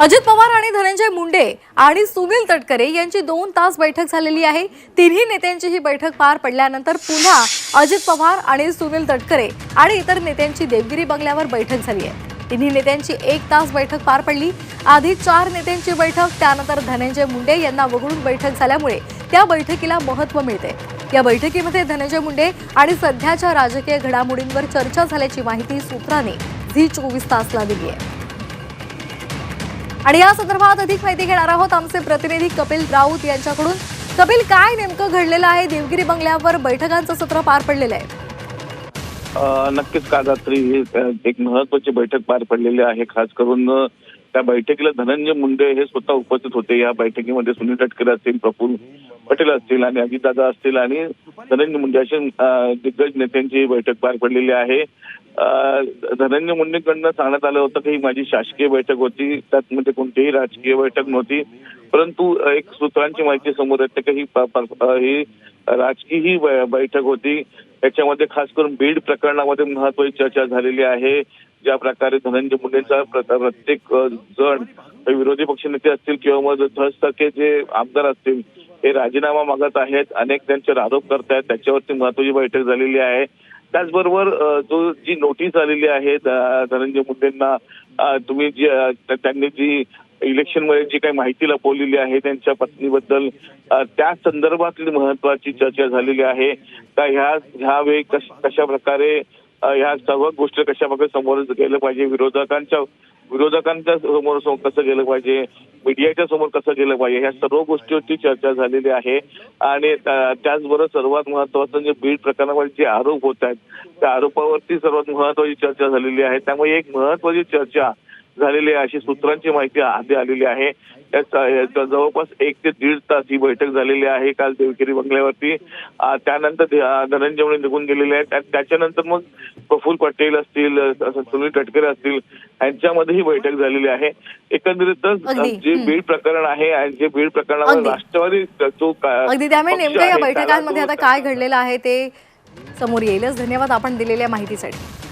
अजित पवार आणि धनंजय मुंडे आणि सुनील तटकरे यांची दोन तास बैठक झालेली आहे. तिन्ही नेत्यांची ही बैठक पार पडल्यानंतर पुन्हा अजित पवार आणि सुनील तटकरे आणि इतर नेत्यांची देवगिरी बंगल्यावर बैठक झाली आहे. तिन्ही नेत्यांची एक तास बैठक पार पडली. आधी चार नेत्यांची बैठक त्यानंतर धनंजय मुंडे यांना वगळून बैठक झाल्यामुळे त्या बैठकीला महत्त्व मिळते. या बैठकीमध्ये धनंजय मुंडे आणि सध्याच्या राजकीय घडामोडींवर चर्चा झाल्याची माहिती सूत्रांनी झी चोवीस तासला दिली आहे. आणि या संदर्भात अधिक माहिती घेणार आहोत आमचे प्रतिनिधी कपिल राऊत यांच्याकडून. कपिल काय नेमकं घडलेलं आहे? देवगिरी बंगल्यावर बैठकांचं सत्र पार पडलेलं आहे. नक्कीच काल रात्री ही, एक महत्वाची बैठक पार पडलेली आहे. खास करून त्या बैठकीला धनंजय मुंडे हे स्वतः उपस्थित होते. या बैठकीमध्ये सुनील तटकरे असतील प्रफुल्ल पटेल असतील आणि अजितदादा असतील आणि धनंजय मुंडे असे दिग्गज नेत्यांची बैठक पार पडलेली आहे. धनंजय मुंडेकडनं सांगण्यात आलं होतं की ही माझी शासकीय बैठक होती त्यात म्हणजे कोणतीही राजकीय बैठक नव्हती. परंतु एक सूत्रांची माहिती समोर येते की ही राजकीय ही बैठक होती. त्याच्यामध्ये खास करून बीड प्रकरणामध्ये महत्वाची चर्चा झालेली आहे. ज्या प्रकारे धनंजय मुंडेचा प्रत्येक जण विरोधी पक्षनेते असतील किंवा मग सहजटक्के जे आमदार असतील हे राजीनामा मागत आहेत. अनेक त्यांच्यावर आरोप करतायत त्याच्यावरती महत्वाची बैठक झालेली आहे. त्याचबरोबर जो जी नोटीस आलेली आहे धनंजय मुंडेंना तुम्ही जी त्यांनी जी इलेक्शनमध्ये जी काही माहिती लपवलेली आहे त्यांच्या पत्नीबद्दल त्या संदर्भातली महत्वाची चर्चा झालेली आहे. का ह्या ह्या वेळी कशा प्रकारे ह्या सर्व गोष्टी कशामध्ये समोर गेलं पाहिजे? विरोधकांच्या विरोधकांच्या समोर कसं गेलं पाहिजे? मीडियाच्या समोर कसं गेलं पाहिजे? ह्या सर्व गोष्टीवरची चर्चा झालेली आहे. आणि त्याचबरोबर सर्वात महत्वाचं जे बीड प्रकरणामध्ये जे आरोप होत आहेत त्या आरोपावरती सर्वात महत्वाची चर्चा झालेली आहे. त्यामुळे एक महत्वाची चर्चा झालेली आहे. अशी सूत्रांची माहिती आधी आलेली आहे. जवळपास एक ते दीड तास ही बैठक झालेली आहे काल देवगिरी बंगल्यावरती. त्यानंतर धनंजय मुंडे निघून गेलेले आहेत. त्या- त्याच्यानंतर मग प्रफुल्ल पटेल असतील सुनील तटकरे असतील यांच्यामध्ये ही बैठक झालेली आहे. एकंदरीतच. जे. बीड प्रकरण आहे आणि जे बीड प्रकरणावर. राष्ट्रवादी जो अगदी. त्यामुळे नेमकं या बैठकांमध्ये आता काय घडलेलं आहे ते समोर येईलच. धन्यवाद आपण दिलेल्या माहितीसाठी.